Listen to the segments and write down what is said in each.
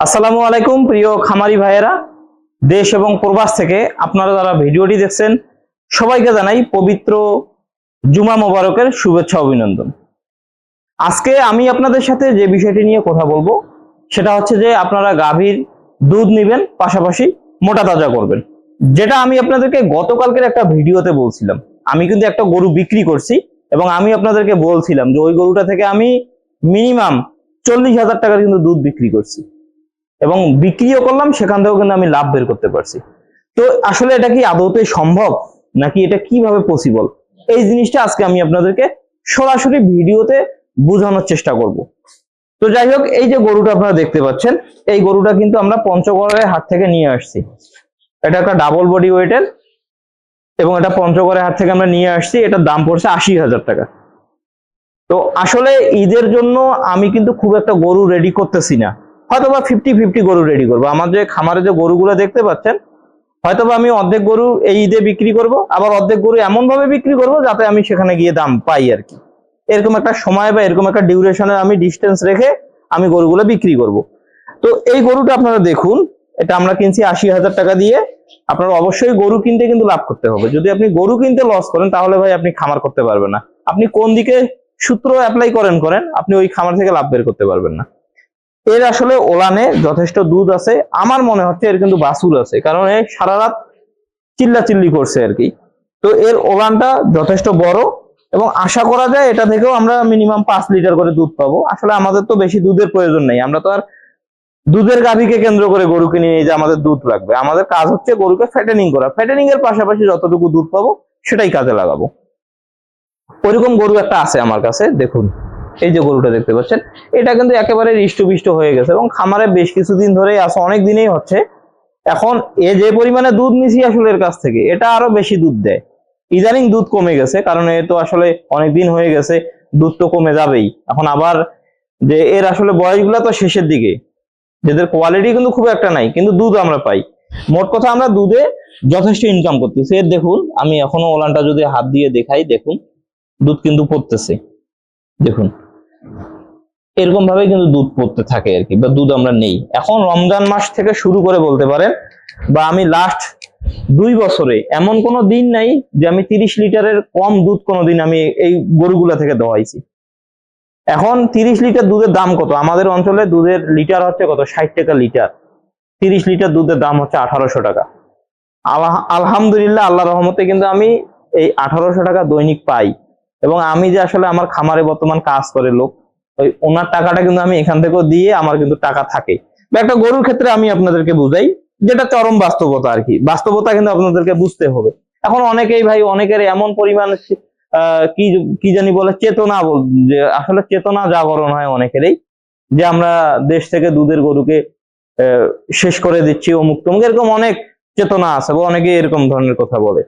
আসসালামু আলাইকুম, প্রিয় খামারি ভাইয়েরা। দেশ এবং প্রবাস থেকে আপনারা যারা ভিডিওটি দেখছেন, সবাইকে জানাই পবিত্র জুমা মোবারকের শুভেচ্ছা অভিনন্দন। আজকে আমি আপনাদের সাথে যে বিষয়টি নিয়ে কথা বলব, সেটা হচ্ছে যে আপনারা গাভীর দুধ নেবেন, পাশাপাশি মোটা তাজা করবেন। যেটা আমি আপনাদেরকে গতকালকের একটা ভিডিওতে বলছিলাম। আমি কিন্তু একটা গরু বিক্রি করছি এবং আমি আপনাদেরকে বলছিলাম যে ওই গরুটা থেকে আমি মিনিমাম চল্লিশ হাজার টাকার কিন্তু দুধ বিক্রি করছি। এবং বিক্রিও করলাম, সেখান থেকেও কিন্তু আমি লাভ বের করতে পারছি। তো আসলে এটা কি আদৌতে সম্ভব? নাকি এটা কীভাবে পসিবল এই জিনিসটা আজকে আমি আপনাদেরকে সরাসরি ভিডিওতে বোঝানোর চেষ্টা করব। তো যাই হোক, এই যে গরুটা আপনারা দেখতে পাচ্ছেন, এই গরুটা কিন্তু আমরা পঞ্চগড়ের হাট থেকে নিয়ে আসছি। এটা একটা ডাবল বডি ওয়েটের এবং এটা পঞ্চগড়ের হাট থেকে আমরা নিয়ে আসছি, এটার দাম পড়ছে আশি হাজার টাকা। তো আসলে ঈদের জন্য আমি কিন্তু খুব একটা গরু রেডি করতেছি না। হয়তোবা ফিফটি ফিফটি গরু রেডি করব। আমার যে খামারে যে গরুগুলো দেখতে পাচ্ছেন, হয়তোবা আমি অর্ধেক গরু এই ঈদে বিক্রি করব, আবার অর্ধেক গরু এমন ভাবে বিক্রি করব যাতে আমি সেখানে গিয়ে দাম পাই আর কি। এরকম একটা সময় বা এরকম একটা ডিউরেশনের আমি ডিস্টেন্স রেখে আমি গরুগুলো বিক্রি করব। তো এই গরুটা আপনারা দেখুন, এটা আমরা কিনছি আশি হাজার টাকা দিয়ে। আপনার অবশ্যই গরু কিনতে কিন্তু লাভ করতে হবে। যদি আপনি গরু কিনতে লস করেন, তাহলে ভাই আপনি খামার করতে পারবেন না। আপনি কোন দিকে সূত্র অ্যাপ্লাই করেন করেন, আপনি ওই খামার থেকে লাভ বের করতে পারবেন না। এর আসলে ওলানে যথেষ্ট দুধ আছে। আমার মনে হচ্ছে এর কিন্তু বাসুর আছে, কারণ এ সারা রাত চিল্লা চিল্লি করছে আর কি। তো এর ওলানটা যথেষ্ট বড় এবং আশা করা যায় এটা থেকেও আমরা মিনিমাম পাঁচ লিটার করে দুধ পাবো। আসলে আমাদের তো বেশি দুধের প্রয়োজন নেই। আমরা তো আর দুধের গাভীকে কেন্দ্র করে গরু কিনে নিয়ে যে আমাদের দুধ লাগবে। আমাদের কাজ হচ্ছে গরুকে ফ্যাটেনিং করা। ফ্যাটেনিং এর পাশাপাশি যতটুকু দুধ পাবো, সেটাই কাজে লাগাবো। ওইরকম গরু একটা আছে আমার কাছে, দেখুন। এই যে গরুটা দেখতে পাচ্ছেন, এটা কিন্তু একেবারে হৃষ্টপুষ্ট হয়ে গেছে এবং খামারে বেশ কিছুদিন ধরেই আছে, অনেক দিনেই হচ্ছে। এখন এ যে পরিমাণে দুধ নিছি আসলে এর কাছ থেকে, এটা আরও বেশি দুধ দেয়। ইদানিং দুধ কমে গেছে, কারণ এ তো আসলে অনেক দিন হয়ে গেছে, দুধ তো কমে যাবেই। এখন আবার যে এর আসলে বয়সগুলো তো শেষের দিকে, যেদের কোয়ালিটি কিন্তু খুব একটা নাই, কিন্তু দুধ আমরা পাই। মোট কথা আমরা দুধে যথেষ্ট ইনকাম করতেছি। এর দেখুন, আমি এখনও ওলানটা যদি হাত দিয়ে দেখাই, দেখুন, দুধ কিন্তু পড়তেছে। দেখুন। এরকম ভাবে কিন্তু দুধ পড়তে থাকে আর কি, বা দুধ আমরা নেই। এখন রমজান মাস থেকে শুরু করে বলতে পারেন, বা আমি লাস্ট দুই বছরে এমন কোনো দিন নাই যে আমি তিরিশ লিটারের কম দুধ কোনোদিন আমি এই গরুগুলা থেকে দোয়াইছি এখন তিরিশ লিটার দুধের দাম কত? আমাদের অঞ্চলে দুধের লিটার হচ্ছে কত? ষাট টাকা লিটার। তিরিশ লিটার দুধের দাম হচ্ছে আঠারোশো টাকা। আল্লাহ- আলহামদুলিল্লাহ আল্লাহ রহমতে কিন্তু আমি এই আঠারোশো টাকা দৈনিক পাই। এবং আমি যে আসলে আমার খামারে বর্তমান কাজ করে লোক, ওই ওনার টাকাটা কিন্তু আমি এখান থেকেও দিয়ে আমার কিন্তু টাকা থাকে। বা একটা গরুর ক্ষেত্রে আমি আপনাদেরকে বুঝাই, যেটা চরম বাস্তবতা আর কি বাস্তবতা কিন্তু আপনাদেরকে বুঝতে হবে। এখন অনেকেই ভাই, অনেকের এমন পরিমাণ কি কি জানি বলে, চেতনা যে আসলে চেতনা জাগরণ হয় অনেকেরই, যে আমরা দেশ থেকে দুধের গরুকে শেষ করে দিচ্ছি অমুক তমুক। এরকম অনেক চেতনা আছে বা অনেকে এরকম ধরনের কথা বলে।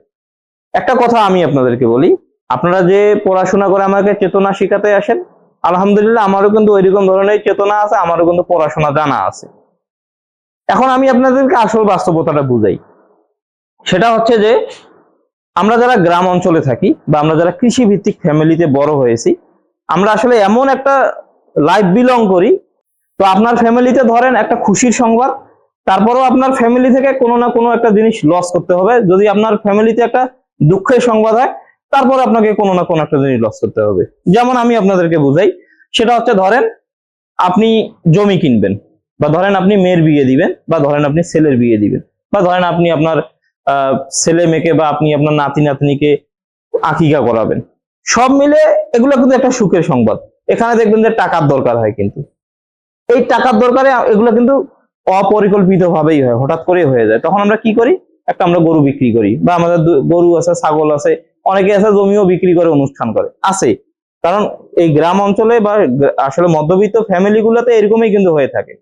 একটা কথা আমি আপনাদেরকে বলি আপনারা যে পড়াশোনা করে আমাকে চেতনা শিখাতে আসেন, আলহামদুলিল্লাহ আমারও কিন্তু ওইরকম ধরনের চেতনা আছে, আমারও কিন্তু পড়াশোনা জানা আছে। এখন আমি আপনাদেরকে আসল বাস্তবতাটা বুঝাই। সেটা হচ্ছে যে, আমরা যারা গ্রাম অঞ্চলে থাকি বা আমরা যারা কৃষি ভিত্তিক ফ্যামিলিতে বড় হয়েছি, আমরা আসলে এমন একটা লাইফ বিলং করি। তো আপনার ফ্যামিলিতে ধরেন একটা খুশির সংবাদ, তারপরেও আপনার ফ্যামিলি থেকে কোনো না কোনো একটা জিনিস লস করতে হবে। যদি আপনার ফ্যামিলিতে একটা দুঃখের সংবাদ হয় তারপর আপনাকে কোনো না কোনো একটা জিনিস লস করতে হবে। যেমন আমি আপনাদেরকে বুঝাই, সেটা হচ্ছে ধরেন আপনি জমি কিনবেন, বা ধরেন আপনি মেয়ের বিয়ে দিবেন, বা ধরেন আপনি ছেলের বিয়ে দিবেন, বা ধরেন আপনি আপনার ছেলে মেয়েকে বা আপনি আপনার নাতি নাতনিকে আকিকা করাবেন। সব মিলে এগুলো কিন্তু একটা সুখের সংবাদ। এখানে দেখবেন যে টাকার দরকার হয় কিন্তু। এই টাকার দরকারে এগুলো কিন্তু অপরিকল্পিত ভাবেই হয়, হঠাৎ করে হয়ে যায়। তখন আমরা কি করি? একটা আমরা গরু বিক্রি করি, বা আমাদের গরু আছে, ছাগল আছে অনেকে আছে জমিও বিক্রি করে, অনুষ্ঠান করে। আছে। কারণ এই গ্রাম অঞ্চলে বা আসলে মধ্যবিত্ত ফ্যামিলি গুলোতে এরকমই কিন্তু হয়ে থাকে।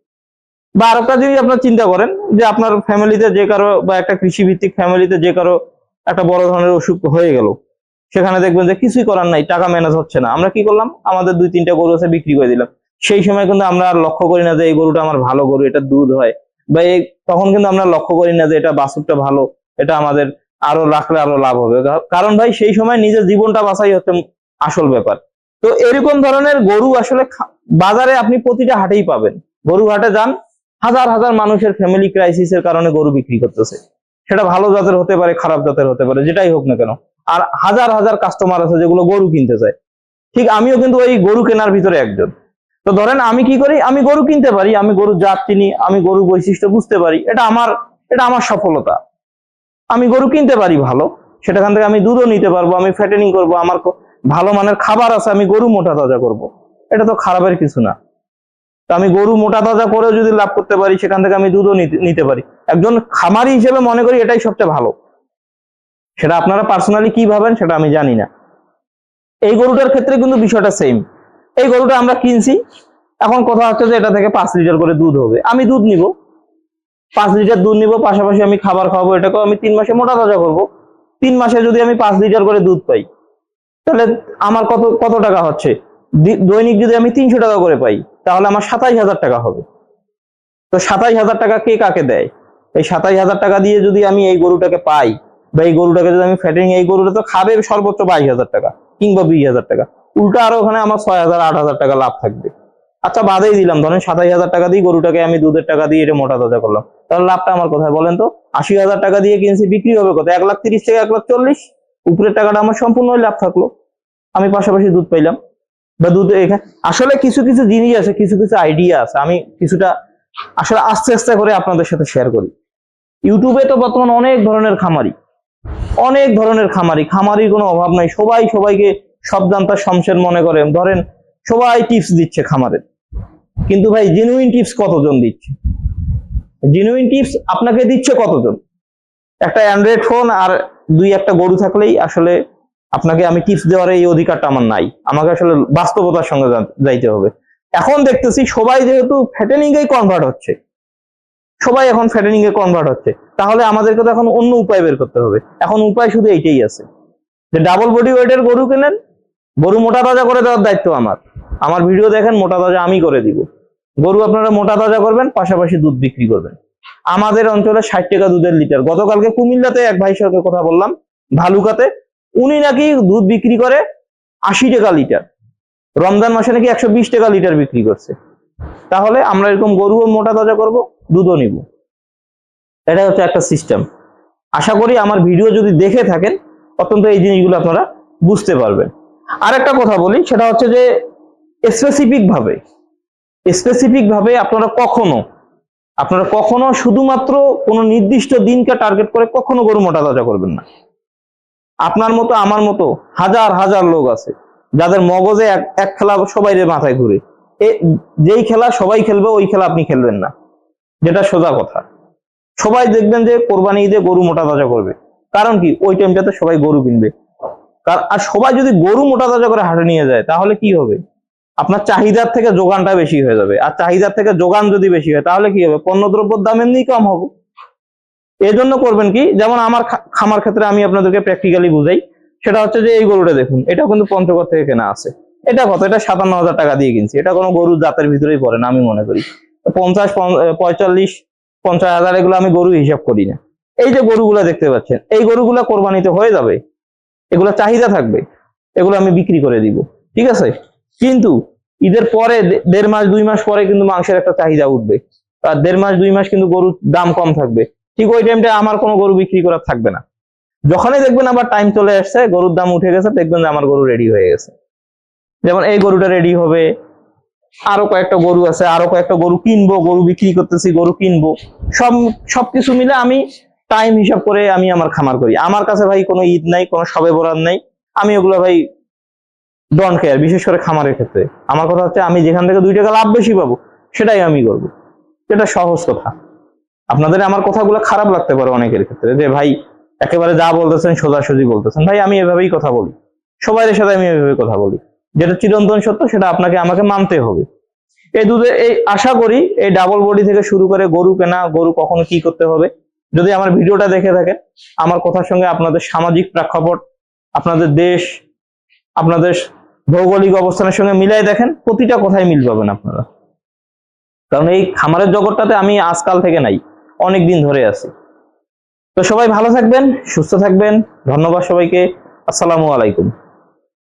বা আরেকটা জিনিস আপনার চিন্তা করেন, যে আপনার ফ্যামিলিতে যে কারও বা একটা কৃষি ভিত্তিক ফ্যামিলিতে যে কারও একটা বড় ধরনের অসুখ হয়ে গেল, সেখানে দেখবেন যে কিছুই করার নাই, টাকা ম্যানেজ হচ্ছে না। আমরা কি করলাম? আমাদের দুই তিনটা গরু আছে, বিক্রি করে দিলাম। সেই সময় কিন্তু আমরা আর লক্ষ্য করি না যে এই গরুটা আমার ভালো গরু, এটা দুধ হয়। বা এই তখন কিন্তু আমরা লক্ষ্য করি না যে এটা বাছুরটা ভালো, এটা আমাদের আরও রাখলে আরও লাভ হবে। কারণ ভাই সেই সময় নিজের জীবনটা বাঁচাই হচ্ছে আসল ব্যাপার। তো এরকম ধরনের গরু আসলে বাজারে আপনি প্রতিটা হাটেই পাবেন। গরু হাটে যান, হাজার হাজার মানুষের ফ্যামিলি ক্রাইসিসের কারণে গরু বিক্রি করতেছে। সেটা ভালো জাতের হতে পারে, খারাপ জাতের হতে পারে, যেটাই হোক না কেন। আর হাজার হাজার কাস্টমার আছে যেগুলো গরু কিনতে চায়। ঠিক, আমিও কিন্তু ওই গরু কেনার ভিতরে একজন। তো ধরেন আমি কি করি, আমি গরু কিনতে পারি, আমি গরুর জাত চিনি, আমি গরুর বৈশিষ্ট্য বুঝতে পারি, এটা আমার এটা আমার সফলতা। আমি গরু কিনতে পারি ভালো, সেটাখান থেকে আমি দুধও নিতে পারব, আমি ফ্যাটেনিং করব, আমার ভালো মানের খাবার আছে, আমি গরু মোটা তাজা করব। এটা তো খারাপের কিছু না। তো আমি গরু মোটা তাজা করেও যদি লাভ করতে পারি, সেখান থেকে আমি দুধও নিতে পারি। একজন খামারি হিসেবে মনে করি এটাই সবচেয়ে ভালো। সেটা আপনারা পার্সোনালি কি ভাবেন, সেটা আমি জানি না। এই গরুটার ক্ষেত্রে কিন্তু বিষয়টা সেম এই গরুটা আমরা কিনছি, এখন কথা হচ্ছে যে এটা থেকে পাঁচ লিটার করে দুধ হবে। আমি দুধ নিব। পাঁচ লিটার দুধ নিব, পাশাপাশি আমি খাবার খাওয়াবো এটাকেও আমি তিন মাসে মোটা তাজা করব। তিন মাসে যদি আমি পাঁচ লিটার করে দুধ পাই, তাহলে আমার কত কত টাকা হচ্ছে? দৈনিক যদি আমি তিনশো টাকা করে পাই, তাহলে আমার সাতাইশ হাজার টাকা হবে। তো সাতাইশ হাজার টাকা কে কাকে দেয়? এই সাতাইশ হাজার টাকা দিয়ে যদি আমি এই গরুটাকে পাই, বা এই গরুটাকে যদি আমি ফ্যাটিং এই গরুটা তো খাবে সর্বোচ্চ বাইশ হাজার টাকা কিংবা বিশ হাজার টাকা। উল্টা আরও ওখানে আমার ছয় হাজার, আট হাজার টাকা লাভ থাকবে। আচ্ছা বাদেই দিলাম, ধরেন সাতাইশ হাজার টাকা দিয়ে গরুটাকে আমি দুধের টাকা দিয়ে এটা মোটা তাজা করলাম। তাহলে লাভটা আমার কোথায় বলেন তো? আশি হাজার টাকা দিয়ে কিনছি, বিক্রি হবে কত এক লাখ তিরিশ থেকে এক লাখ চল্লিশ। উপরের টাকাটা আমার সম্পূর্ণ লাভ থাকল। আমি পাশাপাশি দুধ পাইলাম। বা দুধ এখানে আসলে কিছু কিছু জিনিস আছে, কিছু কিছু আইডিয়া আছে। আমি কিছুটা আসলে আস্তে আস্তে করে আপনাদের সাথে শেয়ার করি। ইউটিউবে তো বর্তমান অনেক ধরনের খামারি। অনেক ধরনের খামারি। খামারির কোনো অভাব নাই। সবাই সবাইকে সব জানতা শমশের মনে করেন। ধরেন সবাই টিপস দিচ্ছে খামারের। কিন্তু ভাই জেনুইন টিপস কতজন দিচ্ছে? জেনুইন টিপস আপনাকে দিচ্ছে কতজন? একটা অ্যান্ড্রয়েড ফোন আর দুই একটা গরু থাকলেই আসলে আপনাকে আমি টিপস দেওয়ার এই অধিকারটা আমার নাই। আমাকে আসলে বাস্তবতার সঙ্গে যাইতে হবে। এখন দেখতেছি সবাই যেহেতু ফ্যাটেনিং এ কনভার্ট হচ্ছে, সবাই এখন ফ্যাটেনিং এ কনভার্ট হচ্ছে, তাহলে আমাদেরকে তো এখন অন্য উপায় বের করতে হবে। এখন উপায় শুধু এইটাই আছে যে ডাবল বডি ওয়েটের গরু কেনেন, গরু মোটা তাজা করে দেওয়ার দায়িত্ব আমার। আমার ভিডিও দেখেন, মোটা তাজা আমি করে দিব। গরু আপনারা মোটা তাজা করবেন, পাশাপাশি দুধ বিক্রি করবেন। আমাদের অঞ্চলে ষাট টাকা দুধের লিটার। গতকালকে কুমিল্লাতে এক ভাইয়ের সাথে কথা বললাম, ভালুকাতে। উনি নাকি দুধ বিক্রি করে আশি টাকা লিটার। রমজান মাসে নাকি একশো বিশ টাকা লিটার বিক্রি করছে। তাহলে আমরা এরকম গরুও মোটা তাজা করব, দুধও নিব। এটা হচ্ছে একটা সিস্টেম আশা করি আমার ভিডিও যদি দেখে থাকেন, অত্যন্ত এই জিনিসগুলো আপনারা বুঝতে পারবেন। আর একটা কথা বলি, সেটা হচ্ছে যে স্পেসিফিক ভাবে স্পেসিফিক ভাবে আপনারা কখনো আপনারা কখনো শুধুমাত্র কোনো নির্দিষ্ট দিনকে টার্গেট করে কখনো গরু মোটা তাজা করবেন না। আপনার মতো, আমার মতো হাজার হাজার লোক আছে, যাদের মগজে এক খেলা সবাই মাথায় ঘুরে। যেই খেলা সবাই খেলবে, ওই খেলা আপনি খেলবেন না। যেটা সোজা কথা। সবাই দেখবেন যে কোরবানি ঈদে গরু মোটা তাজা করবে। কারণ কি? ওই টাইমটাতে সবাই গরু কিনবে। আর সবাই যদি গরু মোটা তাজা করে হাটে নিয়ে যায়, তাহলে কি হবে? আপনার চাহিদার থেকে যোগানটা বেশি হয়ে যাবে। আর চাহিদার থেকে যোগান যদি বেশি হয়, তাহলে কি হবে? পণ্যদ্রব্যের দাম এমনি কম হবে। এই জন্য করবেন কি? যেমন আমার খামার ক্ষেত্রে আমি আপনাদেরকে প্র্যাকটিক্যালি বুঝাই। সেটা হচ্ছে যে এই গরুটা দেখুন এটা কিন্তু পঞ্চগড় থেকে কেনা আছে। এটা কত? এটা সাতান্ন হাজার টাকা দিয়ে কিনছি। এটা কোনো গরু জাতের ভিতরেই পড়ে না, আমি মনে করি। পঞ্চাশ পঁয়তাল্লিশ, পঞ্চাশ হাজার এগুলো আমি গরু হিসাব করি না। এই যে গরুগুলা দেখতে পাচ্ছেন, এই গরুগুলা কোরবানিতে হয়ে যাবে। এগুলা চাহিদা থাকবে। এগুলো আমি বিক্রি করে দিব। ঠিক আছে? কিন্তু ঈদের পরে দেড় মাস, দুই মাস পরে কিন্তু মাংসের একটা চাহিদা উঠবে। আর দেড় মাস, দুই মাস কিন্তু গরুর দাম কম থাকবে। ঠিক ওই টাইমটা আমার কোনো গরু বিক্রি করার থাকবে না। যখনই দেখবেন আবার টাইম চলে আসছে, গরুর দাম উঠে গেছে, দেখবেন যে আমার গরু রেডি হয়ে গেছে। যেমন এই গরুটা রেডি হবে, আরও কয়েকটা গরু আছে, আরও কয়েকটা গরু কিনবো, গরু বিক্রি করতেছি, গরু কিনবো। সব, সবকিছু মিলে আমি টাইম হিসাব করে আমি আমার খামার করি। আমার কাছে ভাই কোনো ঈদ নাই, কোনো সবে বরাদ নাই। আমি ওগুলো ভাই ডন কেয়ার বিশেষ করে খামারের ক্ষেত্রে। আমার কথা হচ্ছে, আমি যেখান থেকে দুই টাকা লাভ বেশি পাবো, সেটাই আমি করব। এটা সহজ কথা। আপনাদের আমার কথাগুলো খারাপ লাগতে পারে অনেকের ক্ষেত্রে, যে ভাই, একেবারে যা বলতেছেন, সোজাসুজি বলতেছেন। ভাই, আমি এভাবেই কথা বলি। সবাইয়ের সাথে আমি এভাবে কথা বলি। যেটা চিরন্তন সত্য, সেটা আপনাকে, আমাকে মানতে হবে। এই দুধে, এই আশা করি, এই ডাবল বডি থেকে শুরু করে গরু কেনা, গরু কখন কি করতে হবে? যদি আমার ভিডিওটা দেখে থাকেন, আমার কথার সঙ্গে আপনাদের সামাজিক প্রেক্ষাপট, আপনাদের দেশ, আপনাদের ভৌগোলিক অবস্থানের সঙ্গে মিলাই দেখেন, প্রতিটা কোথায় মিল পাবেন আপনারা। কারণ এই খামারের জগৎটাতে আমি আজকাল থেকে নাই অনেক দিন ধরে আছি। তো সবাই ভালো থাকবেন, সুস্থ থাকবেন, ধন্যবাদ সবাইকে, আসসালামু আলাইকুম।